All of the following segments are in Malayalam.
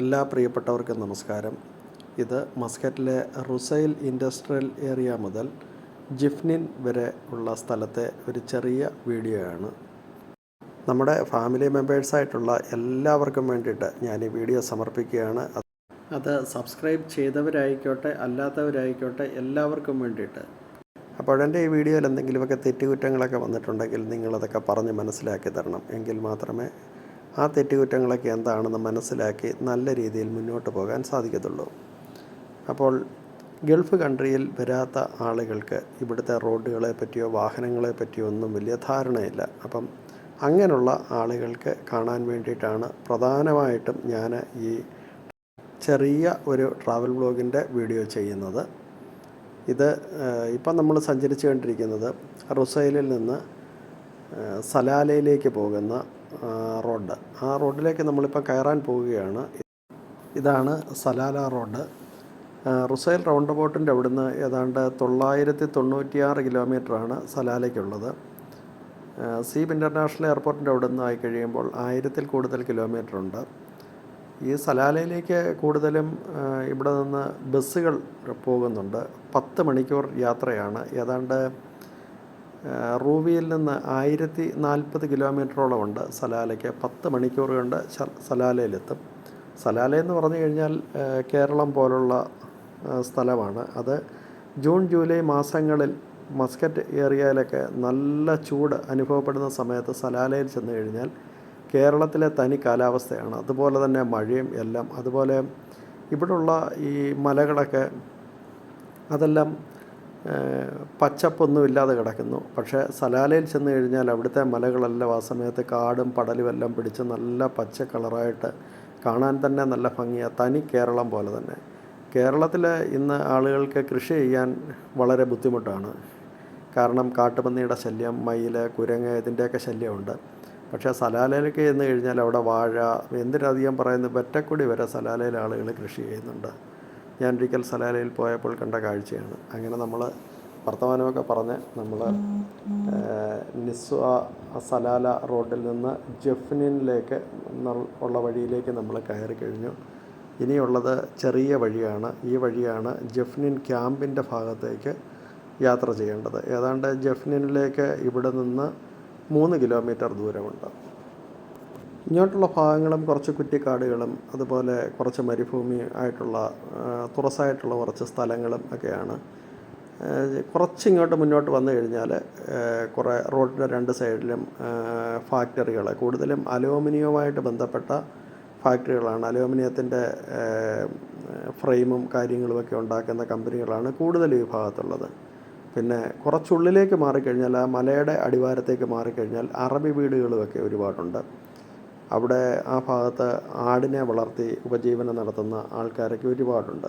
എല്ലാ പ്രിയപ്പെട്ടവർക്കും നമസ്കാരം. ഇത് മസ്കറ്റിലെ റുസൈൽ ഇൻഡസ്ട്രിയൽ ഏരിയ മുതൽ ജിഫ്നിൻ വരെ ഉള്ള സ്ഥലത്തെ ഒരു ചെറിയ വീഡിയോ ആണ് നമ്മുടെ ഫാമിലി മെമ്പേഴ്സായിട്ടുള്ള എല്ലാവർക്കും വേണ്ടിയിട്ട് ഞാൻ ഈ വീഡിയോ സമർപ്പിക്കുകയാണ്. അത് സബ്സ്ക്രൈബ് ചെയ്തവരായിക്കോട്ടെ അല്ലാത്തവരായിക്കോട്ടെ എല്ലാവർക്കും വേണ്ടിയിട്ട്. അപ്പോൾ എന്റെ ഈ വീഡിയോയിൽ എന്തെങ്കിലുമൊക്കെ തെറ്റുകുറ്റങ്ങളൊക്കെ വന്നിട്ടുണ്ടെങ്കിൽ നിങ്ങളതൊക്കെ പറഞ്ഞ് മനസ്സിലാക്കി തരണം. എങ്കിൽ മാത്രമേ ആ തെറ്റുകുറ്റങ്ങളൊക്കെ എന്താണെന്ന് മനസ്സിലാക്കി നല്ല രീതിയിൽ മുന്നോട്ട് പോകാൻ സാധിക്കത്തുള്ളൂ. അപ്പോൾ ഗൾഫ് കൺട്രിയിൽ വരാത്ത ആളുകൾക്ക് ഇവിടുത്തെ റോഡുകളെ പറ്റിയോ വാഹനങ്ങളെ പറ്റിയോ ഒന്നും വലിയ ധാരണയില്ല. അപ്പം അങ്ങനെയുള്ള ആളുകൾക്ക് കാണാൻ വേണ്ടിയിട്ടാണ് പ്രധാനമായിട്ടും ഞാൻ ഈ ചെറിയ ഒരു ട്രാവൽ ബ്ലോഗിന്റെ വീഡിയോ ചെയ്യുന്നത്. ഇത് ഇപ്പം നമ്മൾ സഞ്ചരിച്ചു കൊണ്ടിരിക്കുന്നത് റുസൈലിൽ നിന്ന് സലാലയിലേക്ക് പോകുന്ന റോഡ്. ആ റോഡിലേക്ക് നമ്മളിപ്പോൾ കയറാൻ പോവുകയാണ്. ഇതാണ് സലാല റോഡ്. റുസൈൽ റൗണ്ട് ബോട്ടിന്റെ അവിടുന്ന് ഏതാണ്ട് തൊള്ളായിരത്തി തൊണ്ണൂറ്റിയാറ് കിലോമീറ്ററാണ് സലാലയ്ക്കുള്ളത്. സീബ് ഇന്റർനാഷണൽ എയർപോർട്ടിന്റെ അവിടെ നിന്ന് ആയി കഴിയുമ്പോൾ ആയിരത്തിൽ കൂടുതൽ കിലോമീറ്റർ ഉണ്ട് ഈ സലാലയിലേക്ക് കൂടുതലും ഇവിടെ നിന്ന് ബസ്സുകൾ പോകുന്നുണ്ട്. പത്ത് മണിക്കൂർ യാത്രയാണ്. ഏതാണ്ട് റൂവിയിൽ നിന്ന് ആയിരത്തി നാൽപ്പത് കിലോമീറ്ററോളം ഉണ്ട്. സലാലയ്ക്ക് പത്ത് മണിക്കൂർ കൊണ്ട് സലാലയിലെത്തും. സലാല എന്ന് പറഞ്ഞു കഴിഞ്ഞാൽ കേരളം പോലുള്ള സ്ഥലമാണ്. അത് ജൂൺ ജൂലൈ മാസങ്ങളിൽ മസ്കറ്റ് ഏരിയയിലൊക്കെ നല്ല ചൂട് അനുഭവപ്പെടുന്ന സമയത്ത് സലാലയിൽ ചെന്ന് കഴിഞ്ഞാൽ കേരളത്തിലെ തനി കാലാവസ്ഥയാണ്. അതുപോലെ തന്നെ മഴയും എല്ലാം. അതുപോലെ ഇവിടുള്ള ഈ മലകളൊക്കെ അതെല്ലാം ഏഹ്, പച്ചപ്പൊന്നും ഇല്ലാതെ കിടക്കുന്നു. പക്ഷേ സലാലയിൽ ചെന്ന് കഴിഞ്ഞാൽ അവിടുത്തെ മലകളെല്ലാം ആ സമയത്ത് കാടും പടലും എല്ലാം പിടിച്ച് നല്ല പച്ച കളറായിട്ട് കാണാൻ തന്നെ നല്ല ഭംഗിയാണ് തനി കേരളം പോലെ തന്നെ. കേരളത്തിൽ ഇന്ന് ആളുകൾക്ക് കൃഷി ചെയ്യാൻ വളരെ ബുദ്ധിമുട്ടാണ്. കാരണം കാട്ടുപന്നിയുടെ ശല്യം മയിൽ കുരങ്ങ് ഇതിന്റെയൊക്കെ ശല്യമുണ്ട്. പക്ഷേ സലാലയിലേക്ക് ചെന്ന് കഴിഞ്ഞാൽ അവിടെ വാഴ എന്തിനധികം പറയുന്നത് വെറ്റക്കുടി വരെ സലാലയിൽ ആളുകൾ കൃഷി ചെയ്യുന്നുണ്ട്. ഞാൻ ഒരിക്കൽ സലാലയിൽ പോയപ്പോൾ കണ്ട കാഴ്ചയാണ്. അങ്ങനെ നമ്മൾ വർത്തമാനമൊക്കെ പറഞ്ഞ് നമ്മൾ നിസ്വ സലാല റോഡിൽ നിന്ന് ജഫ്നിനിലേക്ക് ഉള്ള വഴിയിലേക്ക് നമ്മൾ കയറി കഴിഞ്ഞു. ഇനിയുള്ളത് ചെറിയ വഴിയാണ്. ഈ വഴിയാണ് ജഫ്നിൻ ക്യാമ്പിന്റെ ഭാഗത്തേക്ക് യാത്ര ചെയ്യേണ്ടത്. ഏതാണ്ട് ജഫ്നിനിലേക്ക് ഇവിടെ നിന്ന് മൂന്ന് കിലോമീറ്റർ ദൂരമുണ്ട്. ഇങ്ങോട്ടുള്ള ഭാഗങ്ങളും കുറച്ച് കുറ്റിക്കാടുകളും അതുപോലെ കുറച്ച് മരുഭൂമി ആയിട്ടുള്ള തുറസായിട്ടുള്ള കുറച്ച് സ്ഥലങ്ങളും ഒക്കെയാണ്. കുറച്ച് ഇങ്ങോട്ട് മുന്നോട്ട് വന്നു കഴിഞ്ഞാൽ കുറേ റോഡിന്റെ രണ്ട് സൈഡിലും ഫാക്ടറികൾ കൂടുതലും അലൂമിനിയവുമായിട്ട് ബന്ധപ്പെട്ട ഫാക്ടറികളാണ്. അലൂമിനിയത്തിന്റെ ഫ്രെയിമും കാര്യങ്ങളുമൊക്കെ ഉണ്ടാക്കുന്ന കമ്പനികളാണ് കൂടുതൽ വിഭാഗത്തുള്ളത് ഭാഗത്തുള്ളത്. പിന്നെ കുറച്ചുള്ളിലേക്ക് മാറിക്കഴിഞ്ഞാൽ ആ മലയുടെ അടിവാരത്തേക്ക് മാറിക്കഴിഞ്ഞാൽ അറബി വീടുകളുമൊക്കെ ഒരുപാടുണ്ട്. അവിടെ ആ ഭാഗത്ത് ആടിനെ വളർത്തി ഉപജീവനം നടത്തുന്ന ആൾക്കാരൊക്കെ ഒരുപാടുണ്ട്.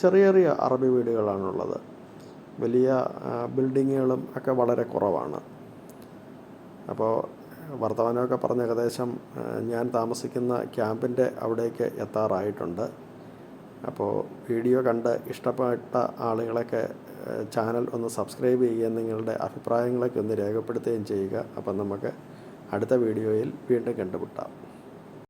ചെറിയ ചെറിയ അറബി വീടുകളാണുള്ളത്. വലിയ ബിൽഡിങ്ങുകളും ഒക്കെ വളരെ കുറവാണ്. അപ്പോൾ വർത്തമാനമൊക്കെ പറഞ്ഞ ഏകദേശം ഞാൻ താമസിക്കുന്ന ക്യാമ്പിന്റെ അവിടേക്ക് എത്താറായിട്ടുണ്ട്. അപ്പോൾ വീഡിയോ കണ്ട് ഇഷ്ടപ്പെട്ട ആളുകളൊക്കെ ചാനൽ ഒന്ന് സബ്സ്ക്രൈബ് ചെയ്യുകയും നിങ്ങളുടെ അഭിപ്രായങ്ങളൊക്കെ ഒന്ന് രേഖപ്പെടുത്തുകയും ചെയ്യുക. അപ്പം നമുക്ക് അടുത്ത വീഡിയോയിൽ വീണ്ടും കണ്ടുമുട്ടാം.